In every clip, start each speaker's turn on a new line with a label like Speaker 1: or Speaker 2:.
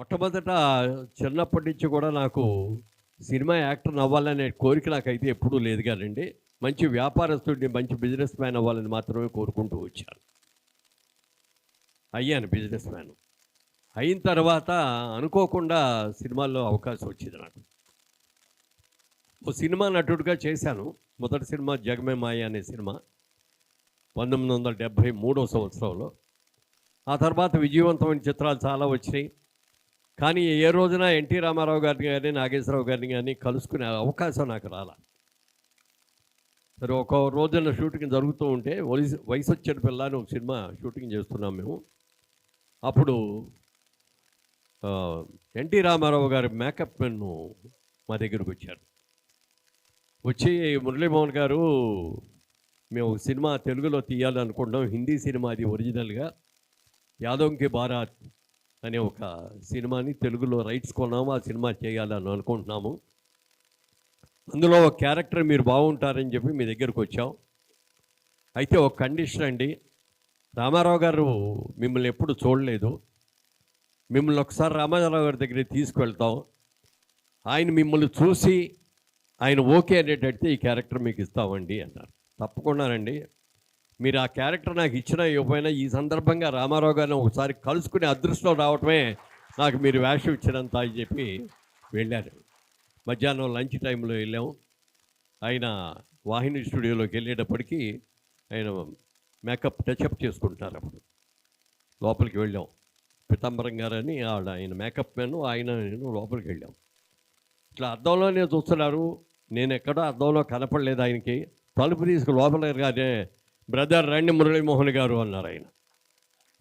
Speaker 1: మొట్టమొదట చిన్నప్పటి నుంచి కూడా నాకు సినిమా యాక్టర్ అవ్వాలనే కోరిక నాకైతే ఎప్పుడూ లేదు కానండి. మంచి వ్యాపారస్తుడిని మంచి బిజినెస్ మ్యాన్ అవ్వాలని మాత్రమే కోరుకుంటూ వచ్చాను. అయ్యాను బిజినెస్ మ్యాన్. అయిన తర్వాత అనుకోకుండా సినిమాల్లో అవకాశం వచ్చింది నాకు. ఓ సినిమా నటుడిగా చేశాను. మొదటి సినిమా జగమే మాయ అనే సినిమా. పంతొమ్మిది వందల డెబ్భై మూడో సంవత్సరంలో. ఆ తర్వాత విజయవంతమైన చిత్రాలు చాలా వచ్చినాయి. కానీ ఏ రోజున ఎన్టీ రామారావు గారిని కానీ నాగేశ్వరరావు గారిని కానీ కలుసుకునే అవకాశం నాకు రాల. సరే ఒక రోజున షూటింగ్ జరుగుతూ ఉంటే వయసు వయసు వచ్చిన పిల్ల అని ఒక సినిమా షూటింగ్ చేస్తున్నాం మేము. అప్పుడు ఎన్టీ రామారావు గారి మేకప్ మెన్ను మా దగ్గరకు వచ్చారు. వచ్చి మురళీమోహన్ గారు మేము సినిమా తెలుగులో తీయాలనుకుంటున్నాం హిందీ సినిమా అది ఒరిజినల్గా. యాదవ్కి బారా అనే ఒక సినిమాని తెలుగులో రైట్స్ కొన్నాము ఆ సినిమా చేయాలని అనుకుంటున్నాము. అందులో ఒక క్యారెక్టర్ మీరు బాగుంటారని చెప్పి మీ దగ్గరకు వచ్చాం. అయితే ఒక కండిషన్ అండి రామారావు గారు మిమ్మల్ని ఎప్పుడు చూడలేదు. మిమ్మల్ని ఒకసారి రామారావు గారి దగ్గరికి తీసుకువెళ్తాం ఆయన మిమ్మల్ని చూసి ఆయన ఓకే అనేటట్టు ఈ క్యారెక్టర్ మీకు ఇస్తామండి అన్నారు. తప్పకుండానండి మీరు ఆ క్యారెక్టర్ నాకు ఇచ్చినా ఇవ్వకపోయినా ఈ సందర్భంగా రామారావు గారిని ఒకసారి కలుసుకునే అదృష్టం రావటమే నాకు మీరు వేషం ఇచ్చినంత అని చెప్పి వెళ్ళారు. మధ్యాహ్నం లంచ్ టైంలో వెళ్ళాం. ఆయన వాహిని స్టూడియోలోకి వెళ్ళేటప్పటికి ఆయన మేకప్ టచ్అప్ చేసుకుంటున్నారు అప్పుడు. లోపలికి వెళ్ళాం. పితాంబరం గారని ఆడ ఆయన మేకప్ మ్యాన్ ఆయన నేను లోపలికి వెళ్ళాం. ఇట్లా అద్దంలోనే చూస్తున్నారు. నేను ఎక్కడో అద్దంలో కనపడలేదు ఆయనకి. తలుపు తీసుకు లోపల గానే బ్రదర్ రండి మురళీమోహన్ గారు అన్నారు ఆయన.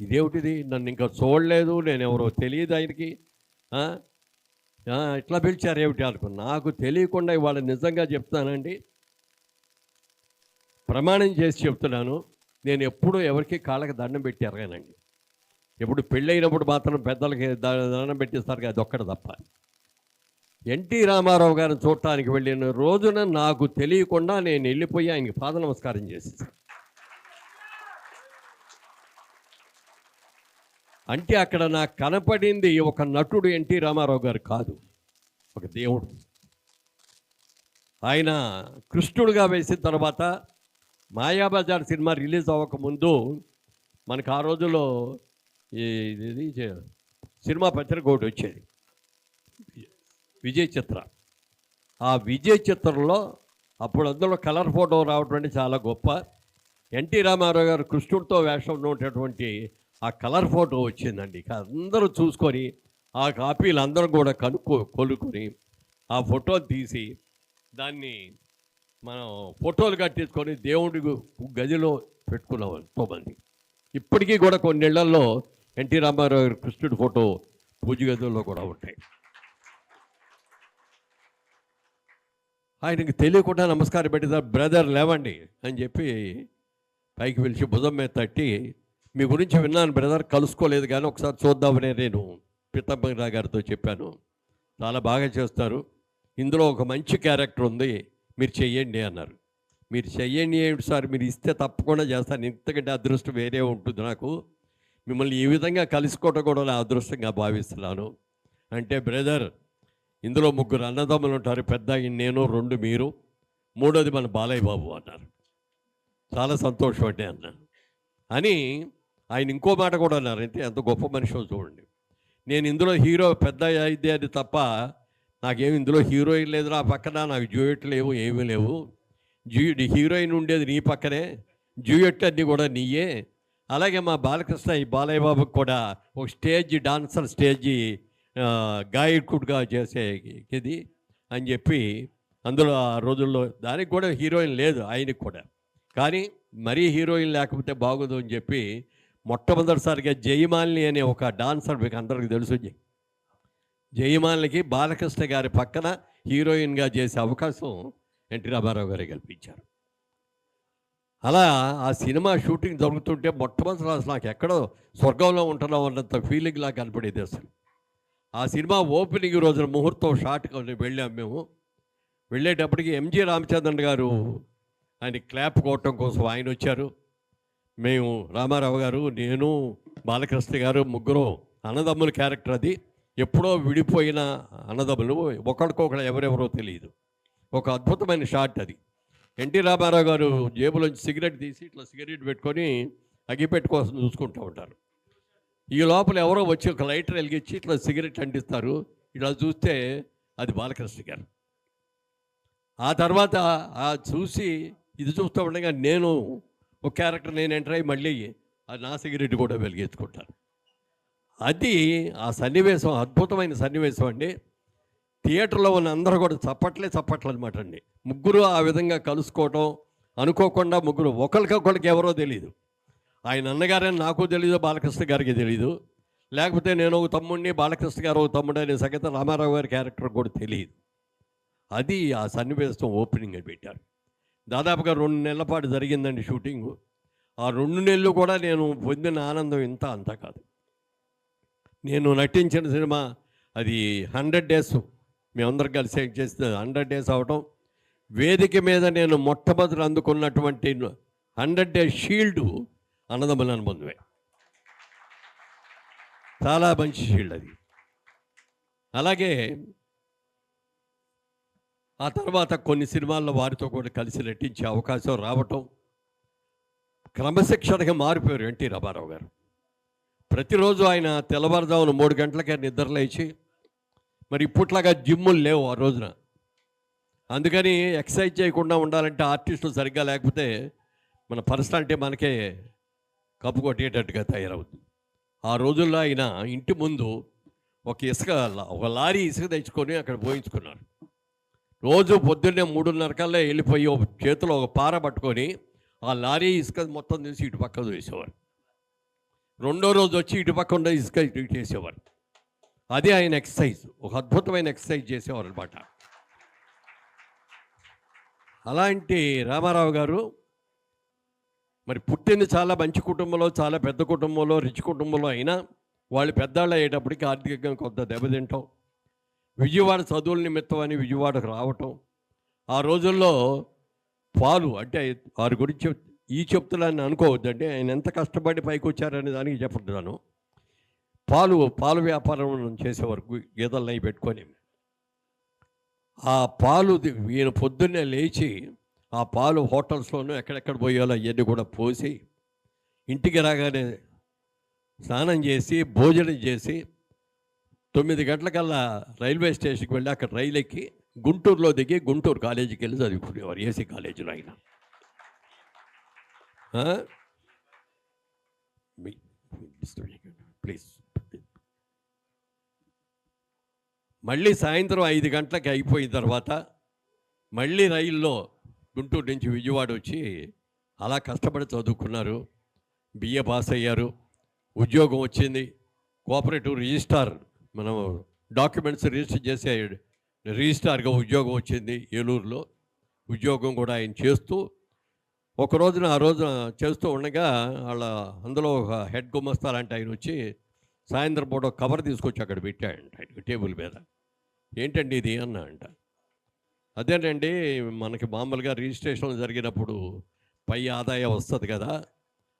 Speaker 1: ఇదేమిటిది? నన్ను ఇంకా చూడలేదు నేను ఎవరో తెలియదు ఆయనకి. ఇట్లా పిలిచారు ఏమిటి అనుకో నాకు తెలియకుండా ఇవాళ నిజంగా చెప్తానండి. ప్రమాణం చేసి చెప్తున్నాను. నేను ఎప్పుడూ ఎవరికి కాళ్ళకి దండం పెట్టి ఎరగానండి ఇప్పుడు పెళ్ళైనప్పుడు మాత్రం పెద్దలకి దండం పెట్టిస్తారు కదా ఒక్కడ తప్ప. ఎన్టీ రామారావు గారిని చూడటానికి వెళ్ళిన రోజున నాకు తెలియకుండా నేను వెళ్ళిపోయి ఆయనకి పాద నమస్కారం చేసేసాను. అంటే అక్కడ నాకు కనపడింది ఒక నటుడు ఎన్టీ రామారావు గారు కాదు. ఒక దేవుడు. ఆయన కృష్ణుడుగా వేసిన తర్వాత మాయాబజార్ సినిమా రిలీజ్ అవ్వకముందు మనకు ఆ రోజుల్లో ఈ ఇది సినిమా పత్రిక ఒకటి వచ్చేది. విజయ్ చిత్ర. ఆ విజయ్ చిత్రంలో అప్పుడు అందులో కలర్ ఫోటో రావటం అంటే చాలా గొప్ప. ఎన్టీ రామారావు గారు కృష్ణుడితో వేషం ఉన్నటువంటి ఆ కలర్ ఫోటో వచ్చిందండి. అందరూ చూసుకొని ఆ కాపీలు అందరూ కూడా కనుక్కో కొనుక్కొని ఆ ఫోటో తీసి దాన్ని మనం ఫోటోలు కట్టించుకొని దేవుడి గదిలో పెట్టుకున్నాం ఎంతోమంది. ఇప్పటికీ కూడా కొన్ని ఇళ్ళలో ఎన్టీ రామారావు గారి కృష్ణుడి ఫోటో పూజ గదుల్లో కూడా ఉంటాయి. ఆయనకి తెలియకుండా నమస్కారం పెట్టిన బ్రదర్ లేవండి అని చెప్పి పైకి పిలిచి భుజం మీద తట్టి మీ గురించి విన్నాను బ్రదర్ కలుసుకోలేదు కానీ ఒకసారి చూద్దామనే నేను పితంబరా గారితో చెప్పాను. చాలా బాగా చేస్తారు. ఇందులో ఒక మంచి క్యారెక్టర్ ఉంది. మీరు చెయ్యండి అన్నారు. మీరు చెయ్యండి ఏమిటి సార్? మీరు ఇస్తే తప్పకుండా చేస్తాను. ఇంతకంటే అదృష్టం వేరే ఉంటుంది నాకు. మిమ్మల్ని ఈ విధంగా కలుసుకోవటం కూడా నా అదృష్టంగా భావిస్తున్నాను. అంటే బ్రదర్ ఇందులో ముగ్గురు అన్నదమ్ములు ఉంటారు. పెద్ద నేను రెండు మీరు. మూడోది మన బాలయ్య బాబు అన్నారు. చాలా సంతోషం అంటే అన్నాను అని ఆయన ఇంకో మాట కూడా అన్నారు. అంటే ఎంత గొప్ప మనిషో చూడండి. నేను ఇందులో హీరో పెద్ద అయితే అది తప్ప నాకేమి ఇందులో హీరోయిన్ లేదు నా పక్కన నాకు జ్యూయెట్ లేవు ఏమీ లేవు. జ్యూ హీరోయిన్ ఉండేది నీ పక్కనే జ్యూయెట్ అన్నీ కూడా నీయే. అలాగే మా బాలకృష్ణ ఈ బాలయ్య బాబుకి కూడా ఒక స్టేజ్ డాన్సర్ స్టేజ్ గాయకుడిగా చేసే ఇది అని చెప్పి అందులో ఆ రోజుల్లో దానికి కూడా హీరోయిన్ లేదు ఆయనకి కూడా. కానీ మరీ హీరోయిన్ లేకపోతే బాగోదు అని చెప్పి మొట్టమొదటిసారిగా జయమాలిని అనే ఒక డాన్సర్ మీకు అందరికీ తెలుసు. జయమాలినికి బాలకృష్ణ గారి పక్కన హీరోయిన్గా చేసే అవకాశం ఎన్టీ రామారావు గారే కల్పించారు. అలా ఆ సినిమా షూటింగ్ జరుగుతుంటే మొట్టమొదటి అసలు నాకు ఎక్కడో స్వర్గంలో ఉంటున్నాం అన్నంత ఫీలింగ్ లాగా కనపడేది అసలు. ఆ సినిమా ఓపెనింగ్ రోజున ముహూర్తం షాట్కి వెళ్ళాం మేము. వెళ్ళేటప్పటికి ఎంజి రామచంద్రన్ గారు ఆయన క్లాప్ కొట్టడం కోసం ఆయన వచ్చారు. మేము రామారావు గారు నేను బాలకృష్ణ గారు ముగ్గురు అన్నదమ్ముల క్యారెక్టర్ అది. ఎప్పుడో విడిపోయిన అన్నదమ్ములు ఒకరికొకరు ఎవరెవరో తెలియదు ఒక అద్భుతమైన షాట్ అది. ఎన్టీ రామారావు గారు జేబులోంచి సిగరెట్ తీసి ఇట్లా సిగరెట్ పెట్టుకొని అగిపెట్టు కోసం చూసుకుంటూ ఉంటారు. ఈ లోపల ఎవరో వచ్చి ఒక లైటర్ వెలిగించి ఇట్లా సిగరెట్ అంటిస్తారు. ఇలా చూస్తే అది బాలకృష్ణ గారు. ఆ తర్వాత ఆ చూసి ఇది చూస్తూ ఉండగా నేను ఒక క్యారెక్టర్ నేను ఎంటర్ అయ్యి మళ్ళీ అది నా సిగరెట్ కూడా వెలిగించుకుంటాను అది ఆ సన్నివేశం అద్భుతమైన సన్నివేశం అండి. థియేటర్లో ఉన్న అందరూ కూడా చప్పట్లే చప్పట్లు అనమాట అండి. ముగ్గురు ఆ విధంగా కలుసుకోవటం అనుకోకుండా ముగ్గురు ఒకరికొకరికి ఎవరో తెలియదు ఆయన అన్నగారని నాకు తెలియదు బాలకృష్ణ గారికి తెలియదు లేకపోతే నేను ఒక తమ్ముడిని బాలకృష్ణ గారు ఒక తమ్ముడు అనే సంగతి రామారావు గారి క్యారెక్టర్ కూడా తెలియదు అది ఆ సన్నివేశం ఓపెనింగ్ అని పెట్టారు. దాదాపుగా రెండు నెలల పాటు జరిగిందండి షూటింగ్. ఆ రెండు నెలలు కూడా నేను పొందిన ఆనందం ఇంత అంతా కాదు. నేను నటించిన సినిమా అది హండ్రెడ్ డేస్ మేమందరం కలిసి చేసిన హండ్రెడ్ డేస్ అవటం. వేదిక మీద నేను మొట్టమొదటి అందుకున్నటువంటి హండ్రెడ్ డేస్ షీల్డ్ అన్నదమ్ముల అనుబంధమే చాలా మంచి షీల్డ్ అది. అలాగే ఆ తర్వాత కొన్ని సినిమాల్లో వారితో కూడా కలిసి నటించే అవకాశం రావటం క్రమశిక్షణగా మారిపోయారు ఎన్టీ రామారావు గారు. ప్రతిరోజు ఆయన తెల్లవారుజామున మూడు గంటలకే నిద్రలేచి మరి ఇప్పట్లాగా జిమ్ములు లేవు ఆ రోజున. అందుకని ఎక్సర్సైజ్ చేయకుండా ఉండాలంటే ఆర్టిస్టులు సరిగ్గా లేకపోతే మన పర్సనాలిటీ మనకే కప్పు కొట్టేటట్టుగా తయారవుతుంది. ఆ రోజుల్లో ఆయన ఇంటి ముందు ఒక ఇసుక ఒక లారీ ఇసుక తెచ్చుకొని అక్కడ పోయించుకున్నారు. రోజు పొద్దున్నే మూడున్నర కల్లా వెళ్ళిపోయి ఒక చేతిలో ఒక పార పట్టుకొని ఆ లారీ ఇసుక మొత్తం తీసి ఇటు పక్క వేసేవారు రెండో రోజు వచ్చి ఇటు పక్క ఉండే ఇసుక ఇటు చేసేవారు. అదే ఆయన ఎక్సర్సైజ్ ఒక అద్భుతమైన ఎక్సర్సైజ్ చేసేవారు అనమాట అలాంటి రామారావు గారు మరి పుట్టింది చాలా మంచి కుటుంబంలో చాలా పెద్ద కుటుంబంలో రిచ్ కుటుంబంలో అయినా వాళ్ళు పెద్దవాళ్ళు అయ్యేటప్పటికి ఆర్థికంగా కొంత దెబ్బతింటాం. విజయవాడ చదువుల నిమిత్తం అని విజయవాడకు రావటం. ఆ రోజుల్లో పాలు అంటే వారి గురించి ఈ చెప్తున్నాను అనుకోవద్దండి. ఆయన ఎంత కష్టపడి పైకి వచ్చారనే దానికి చెప్తున్నాను పాలు పాలు వ్యాపారం చేసేవారు గీతలు అవి పెట్టుకొని. ఆ పాలు ఈయన పొద్దున్నే లేచి ఆ పాలు హోటల్స్లోనూ ఎక్కడెక్కడ పోయాలో అవన్నీ కూడా పోసి ఇంటికి రాగానే స్నానం చేసి భోజనం చేసి తొమ్మిది గంటలకల్లా రైల్వే స్టేషన్కి వెళ్ళి అక్కడ రైలు ఎక్కి గుంటూరులో దిగి గుంటూరు కాలేజీకి వెళ్ళి చదువుకునేవారు ఏసీ కాలేజీలో ఆయన ప్లీజ్. మళ్ళీ సాయంత్రం ఐదు గంటలకి అయిపోయిన తర్వాత మళ్ళీ రైల్లో గుంటూరు నుంచి విజయవాడ వచ్చి అలా కష్టపడి చదువుకున్నారు. బిఏ పాస్ అయ్యారు. ఉద్యోగం వచ్చింది. కోఆపరేటివ్ రిజిస్టార్ మనం డాక్యుమెంట్స్ రిజిస్టర్ చేసే రిజిస్టార్గా ఉద్యోగం వచ్చింది ఏలూరులో. ఉద్యోగం కూడా ఆయన చేస్తూ ఒక రోజున ఆ రోజున చేస్తూ ఉండగా వాళ్ళ అందులో ఒక హెడ్ గుమస్తా లాంటి ఆయన వచ్చి సాయంత్రం పూట ఒక కవర్ తీసుకొచ్చి అక్కడ పెట్టాడంట ఆయన టేబుల్ మీద. ఏంటండి ఇది అన్నా అంట. అదేనండి మనకి మామూలుగా రిజిస్ట్రేషన్ జరిగినప్పుడు పై ఆదాయం వస్తుంది కదా.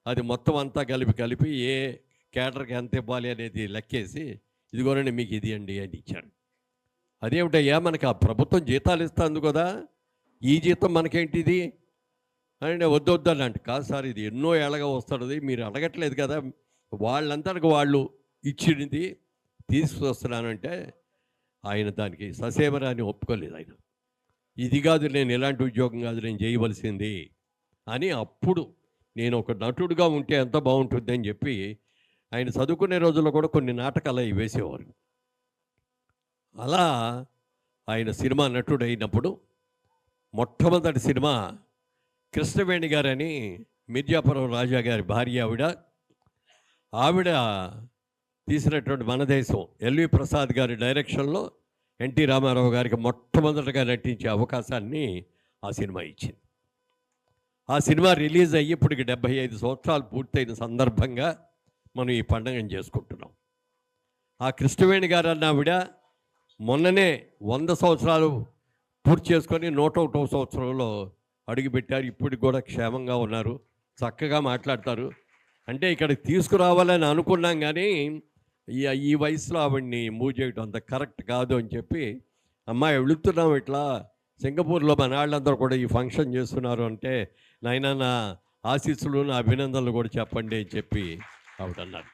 Speaker 1: అది మొత్తం అంతా కలిపి కలిపి ఏ కేటర్కి ఎంత ఇవ్వాలి అనేది లెక్కేసి ఇదిగోనండి మీకు ఇది అండి అని ఇచ్చాను అదేమిటయ్యా మనకి ఆ ప్రభుత్వం జీతాలు ఇస్తుంది కదా ఈ జీతం మనకేంటిది? అంటే వద్దు వద్దని అంటే కాదు సార్ ఇది ఎన్నో ఏళ్ళగా వస్తున్నది మీరు అడగట్లేదు కదా వాళ్ళంతటికి వాళ్ళు ఇచ్చినది తీసుకొస్తున్నానంటే ఆయన దానికి ససేమరాని ఒప్పుకోలేదు ఆయన. ఇది కాదు నేను ఎలాంటి ఉద్యోగం కాదు నేను చేయవలసింది అని అప్పుడు నేను ఒక నటుడుగా ఉంటే ఎంత బాగుంటుంది అని చెప్పి ఆయన చదువుకునే రోజుల్లో కూడా కొన్ని నాటకాలు అవి వేసేవారు. అలా ఆయన సినిమా నటుడు అయినప్పుడు మొట్టమొదటి సినిమా కృష్ణవేణి గారని మిర్జాపురం రాజా గారి భార్య ఆవిడ ఆవిడ తీసినటువంటి మన దేశం ఎల్వి ప్రసాద్ గారి డైరెక్షన్లో ఎన్టీ రామారావు గారికి మొట్టమొదటిగా నటించే అవకాశాన్ని ఆ సినిమా ఇచ్చింది. ఆ సినిమా రిలీజ్ అయ్యి ఇప్పటికి డెబ్బై ఐదు సంవత్సరాలు పూర్తయిన సందర్భంగా మనం ఈ పండుగను చేసుకుంటున్నాం. ఆ కృష్ణవేణి గారు అన్న ఆవిడ మొన్ననే వంద సంవత్సరాలు పూర్తి చేసుకొని నూట ఒకటో సంవత్సరంలో అడుగుపెట్టారు ఇప్పటికి కూడా క్షేమంగా ఉన్నారు. చక్కగా మాట్లాడతారు. అంటే ఇక్కడికి తీసుకురావాలని అనుకున్నాం కానీ ఈ ఈ వయసులో ఆవిడ్ని మూవ్ చేయడం అంత కరెక్ట్ కాదు అని చెప్పి అమ్మాయి వెళుతున్నాం ఇట్లా. సింగపూర్లో మన వాళ్ళందరూ కూడా ఈ ఫంక్షన్ చేస్తున్నారు అంటే నాయన నా ఆశీస్సులు నా అభినందనలు కూడా చెప్పండి అని చెప్పి ఆవిడ అన్నారు